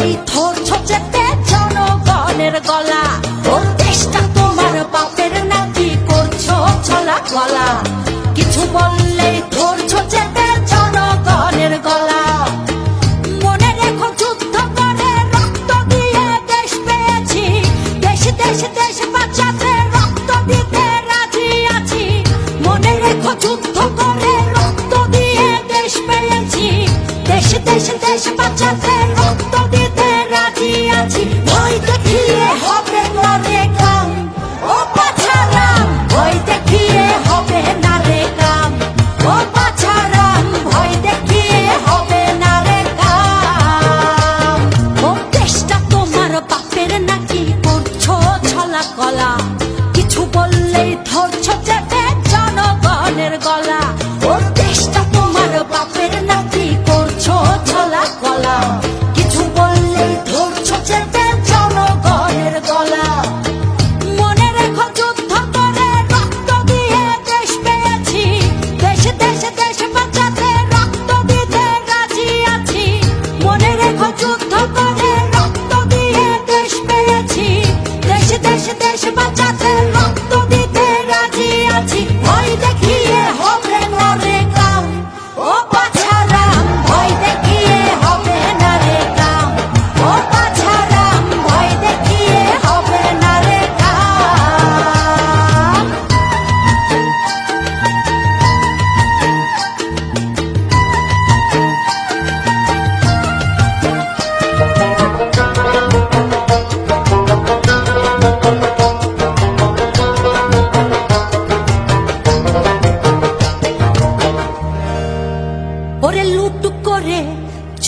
বললেই ধরছো চেপে জনগণের গলা। ভোট দেশটা তোমার বাপের নাকি করছ ছলা কলা কিছু বললেই ধরছো চেপে জনগণের গলা। রক্ত দেশ পেয়েছি। দেশ বাঁচাতে রক্ত রেখো যুদ্ধ করে রক্ত দিয়ে দেশ পেয়েছি। দেশ দেশ দেশ বাঁচাতে বললেই ধরছো চেপে জনগণের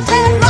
nothing.